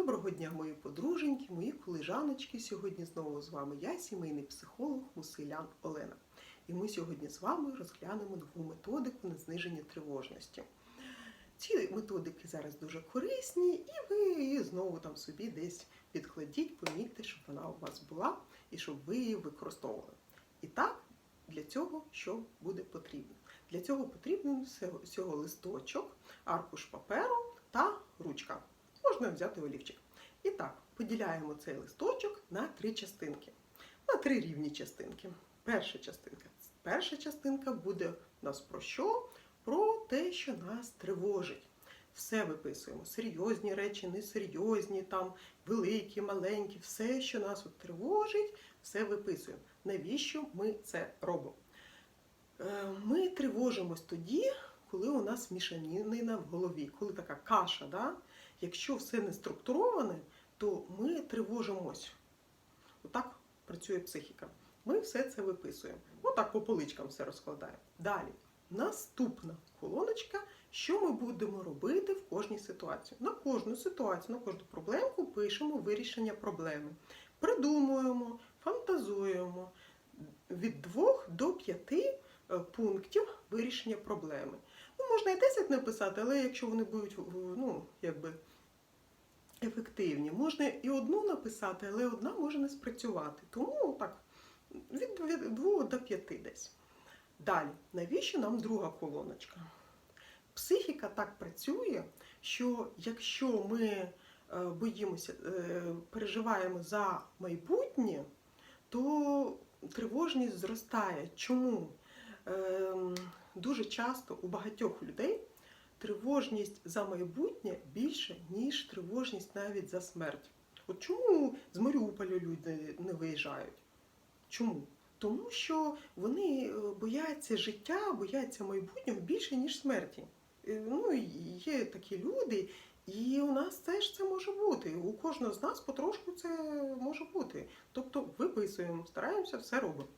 Доброго дня, мої подруженьки, мої колежаночки. Сьогодні знову з вами я, сімейний психолог Мусилян Олена. І ми сьогодні з вами розглянемо нову методику на зниження тривожності. Ці методики зараз дуже корисні, і ви її знову там собі десь підкладіть, помітьте, щоб вона у вас була і щоб ви її використовували. І так, для цього що буде потрібно? Для цього потрібен всього- листочок, аркуш паперу та ручка. Можна взяти олівчик. І так, поділяємо цей листочок на три частинки, на три рівні частинки. Перша частинка. Перша частинка буде у нас про що? Про те, що нас тривожить. Все виписуємо. Серйозні речі, несерйозні, там, великі, маленькі, все, що нас от тривожить, все виписуємо. Навіщо ми це робимо? Е, Ми тривожимось тоді, коли у нас мішанина в голові, коли така каша. Да? Якщо все не структуроване, то ми тривожимось. Отак працює психіка. Ми все це виписуємо. Отак по поличкам все розкладаємо. Далі. Наступна колоночка, що ми будемо робити в кожній ситуації. На кожну ситуацію, на кожну проблемку пишемо вирішення проблеми. Придумуємо, фантазуємо від 2 до 5 е, пунктів вирішення проблеми. Ну, можна і 10 написати, але якщо вони будуть ну, якби, ефективні, можна і одну написати, але одна може не спрацювати. Тому так, від, від 2 до 5 десь. Далі, навіщо нам друга колоночка? Психіка так працює, що якщо ми е, боїмося, е, переживаємо за майбутнє, то тривожність зростає. Чому? Ем, Дуже часто у багатьох людей тривожність за майбутнє більше, ніж тривожність навіть за смерть. От чому з Маріуполя люди не виїжджають? Чому? Тому що вони е, бояться життя, бояться майбутнього більше, ніж смерті. Е, Ну, є такі люди, і у нас теж це може бути. У кожного з нас потрошку це може бути. Тобто виписуємо, стараємося, все робимо.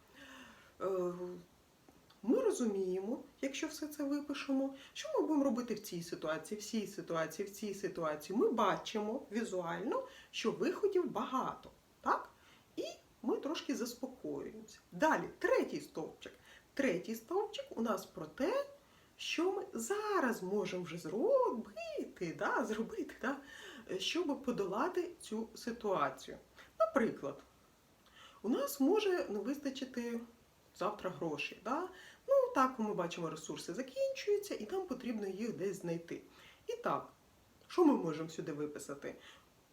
Розуміємо, якщо все це випишемо, що ми будемо робити в цій ситуації, в цій ситуації, в цій ситуації. Ми бачимо візуально, що виходів багато. Так? І ми трошки заспокоюємося. Далі, третій стовпчик. Третій стовпчик у нас про те, що ми зараз можемо вже зробити, да, зробити, да, щоб подолати цю ситуацію. Наприклад, у нас може не вистачити завтра грошей. Да? Ну, так ми бачимо, ресурси закінчуються, і нам потрібно їх десь знайти. І так, що ми можемо сюди виписати?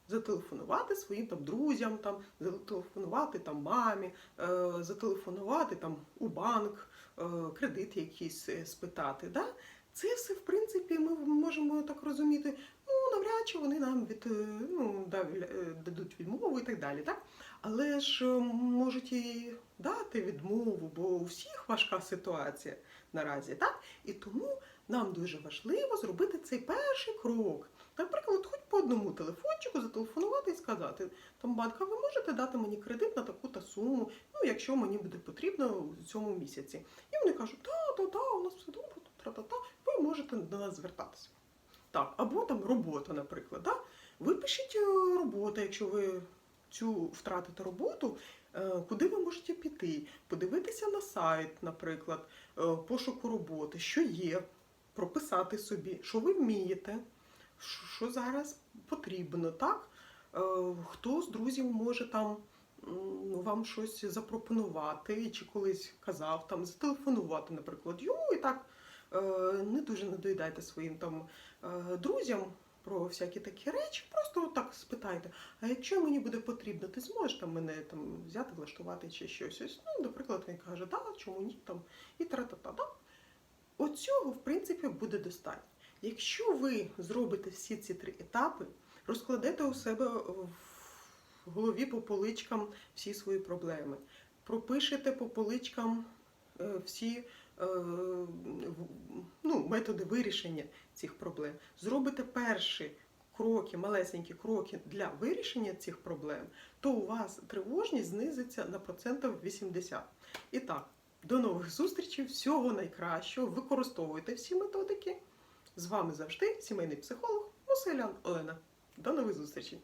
Зателефонувати своїм там друзям, там, зателефонувати там мамі, е, зателефонувати там у банк, е, кредит якийсь е, спитати. Да? Це все, в принципі, ми можемо так розуміти, навряд вони нам від, е, ну, е, дадуть відмову і так далі. Так? Але ж е, можуть і дати відмову, бо у всіх важка ситуація наразі, так? І тому нам дуже важливо зробити цей перший крок. Наприклад, хоч по одному телефончику зателефонувати і сказати, там банка, ви можете дати мені кредит на таку-то суму, ну якщо мені буде потрібно в цьому місяці. І вони кажуть, та, та, та, у нас все добре, тра-та-та, ви можете до нас звертатися. Так, або там робота, наприклад. Да? Ви пишіть е, роботу, якщо ви цю втратите роботу, е, куди ви можете піти, подивитися на сайт, наприклад, е, пошуку роботи, що є, прописати собі, що ви вмієте, що- зараз потрібно, так? Хто з друзів може там м, вам щось запропонувати, чи колись казав, там зателефонувати, наприклад, йому і так не дуже не доїдайте своїм там е, друзям про всякі такі речі, просто так спитайте. А якщо мені буде потрібно, ти зможеш там мене там взяти, влаштувати чи щось. Ось, ну, наприклад, він каже, да, чому ні там і тра-та-та. Да? Оцього, в принципі, буде достатньо. Якщо ви зробите всі ці три етапи, розкладете у себе в голові по поличкам всі свої проблеми, пропишете по поличкам е, всі е, ну, методи вирішення цих проблем, зробите перші кроки, малесенькі кроки для вирішення цих проблем, то у вас тривожність знизиться на процентів 80. І так, до нових зустрічей, всього найкращого. Використовуйте всі методики. З вами завжди сімейний психолог Муселян Олена. До нових зустрічей!